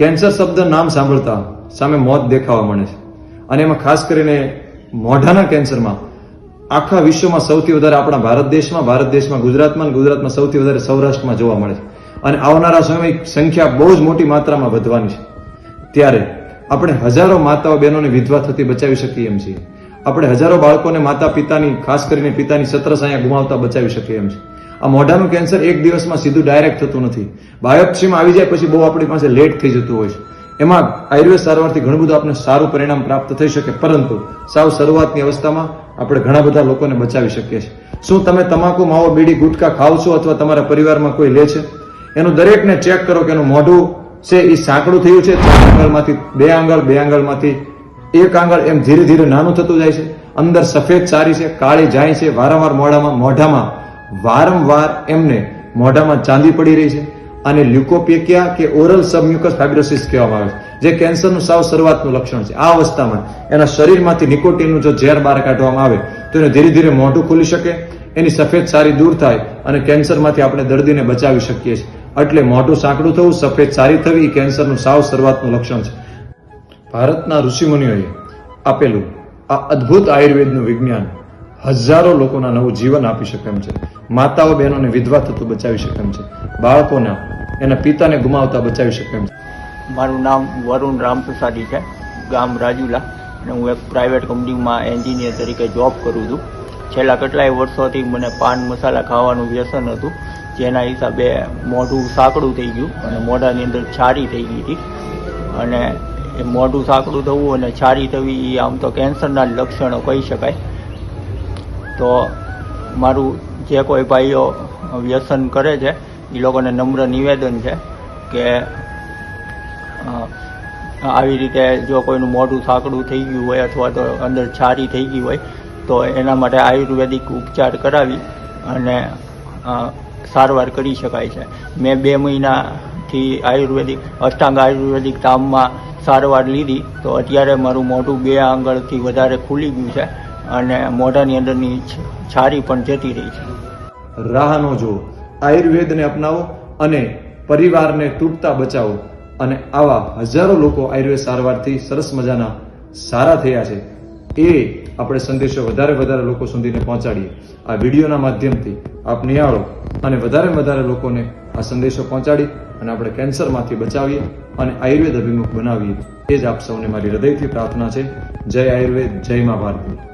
Cancer શબ્દ નામ સાંભળતા સામે મોત દેખાવા મળે છે. અને એમાં ખાસ કરીને મોઢાના કેન્સરમાં આખા વિશ્વમાં સૌથી વધારે આપણા ભારત દેશમાં ભારત દેશમાં ગુજરાતમાં ગુજરાતમાં સૌથી વધારે સૌરાષ્ટ્રમાં જોવા મળે છે. અને આવનારા સમયમાં સંખ્યા બહુ જ મોટી માત્રામાં વધવાની છે. ત્યારે આપણે હજારો માતાઓ બહેનોને વિધવા થતી બચાવી શકીએ એમ છીએ. આપણે હજારો બાળકોને માતા પિતાની ખાસ કરીને પિતાની સત્રસાયા ગુમાવતા બચાવી શકીએ એમ છે આ મોઢાનું કેન્સર એક દિવસમાં સીધું ડાયરેક્ટ થતું નથી. બાયોપ્સીમાં આવી જાય પછી બહુ આપણી પાસે લેટ થઈ જતું હોય છે. એમાં આયુર્વેદ સારવારથી ઘણું બધું આપણે સારું પરિણામ પ્રાપ્ત થઈ શકે, પરંતુ સાવ શરૂઆતની અવસ્થામાં આપણે ઘણા બધા લોકોને બચાવી શકીએ છીએ. શું તમે તમાકુ, માવો, બીડી, ગુટકા ખાવ છો અથવા તમારા પરિવારમાં કોઈ લે છે? એનું દરેકને ચેક કરો કે એનું મોઢું છે એ સાંકડું થયું છે? ચાર આંગળમાંથી, બે આંગળ, બે આંગળમાંથી. એક આંગળ એમ ધીરે ધીરે નાનું થતું જાય છે. અંદર સફેદ ચારી છે, કાળી જાય છે. વારંવાર મોઢામાં મોઢામાં વારંવાર એમને મોઢામાં ચાંદી પડી રહી છે અને લ્યુકોપેકિયા કે ઓરલ સબમ્યુકસ ફાઇબ્રોસિસ કહેવામાં આવે છે, જે કેન્સરનું સાવ શરૂઆતનું લક્ષણ છે. આ અવસ્થામાં એના શરીરમાંથી નિકોટીનનું જો ઝેર બહાર કાઢવામાં આવે, તો એને ધીરે ધીરે મોઢું ખુલી શકે, એની સફેદ સારી દૂર થાય અને કેન્સરમાંથી આપણે દર્દીને બચાવી શકીએ છીએ. એટલે મોઢું સાંકડું થવું, સફેદ સારી થવી, એ કેન્સરનું સાવ શરૂઆતનું લક્ષણ છે. ભારતના ઋષિમુનિઓએ આપેલું આ અદ્ભુત આયુર્વેદનું વિજ્ઞાન હજારો લોકોના નવું જીવન આપી શકે એમ છે. માતાઓ, બહેનોને વિધવા થતું બચાવી શકે એમ છે. બાળકોના, એના પિતાને ગુમાવતા બચાવી શકે એમ છે. મારું નામ વરુણ રામપ્રસાદી છે. ગામ રાજુલા. અને હું એક પ્રાઇવેટ કંપનીમાં એન્જિનિયર તરીકે જોબ કરું છું. છેલ્લા કેટલાય વર્ષોથી મને પાન મસાલા ખાવાનું વ્યસન હતું, જેના હિસાબે મોઢું સાંકડું થઈ ગયું અને મોઢાની અંદર છારી થઈ ગઈ હતી. અને એ મોઢું સાંકડું થવું અને છારી થવી એ આમ તો કેન્સરના લક્ષણો કહી શકાય. તો મારું જે કોઈ ભાઈઓ વ્યસન કરે છે, એ લોકોને નમ્ર નિવેદન છે કે આવી રીતે જો કોઈનું મોઢું સાંકડું થઈ ગયું હોય અથવા તો અંદર છારી થઈ ગઈ હોય, તો એના માટે આયુર્વેદિક ઉપચાર કરાવી અને સારવાર કરી શકાય છે. મેં બે મહિનાથી આયુર્વેદિક, અષ્ટાંગ આયુર્વેદિક ધામમાં સારવાર લીધી, તો અત્યારે મારું મોઢું બે આંગળથી વધારે ખુલી ગયું છે. અને મોઢાની અંદરની છારી પણ જતી રહી છે. રાહ ન જુઓ, આયુર્વેદને અપનાવો અને પરિવારને તૂટતા બચાવો. અને આવા હજારો લોકો આયુર્વેદ સારવારથી સરસ મજાના સારા થયા છે. એ આપણે સંદેશો વધારે વધારે લોકો સુધીને પહોંચાડીએ. આ વિડીયોના માધ્યમથી આપ નિહાળો અને વધારે વધારે લોકોને આ સંદેશો પહોંચાડી અને આપણે કેન્સરમાંથી બચાવીએ અને આયુર્વેદ અભિમુખ બનાવીએ. એ જ આપ સૌને મારી હૃદયથી પ્રાર્થના છે. જય આયુર્વેદ, જય મા ભારતી.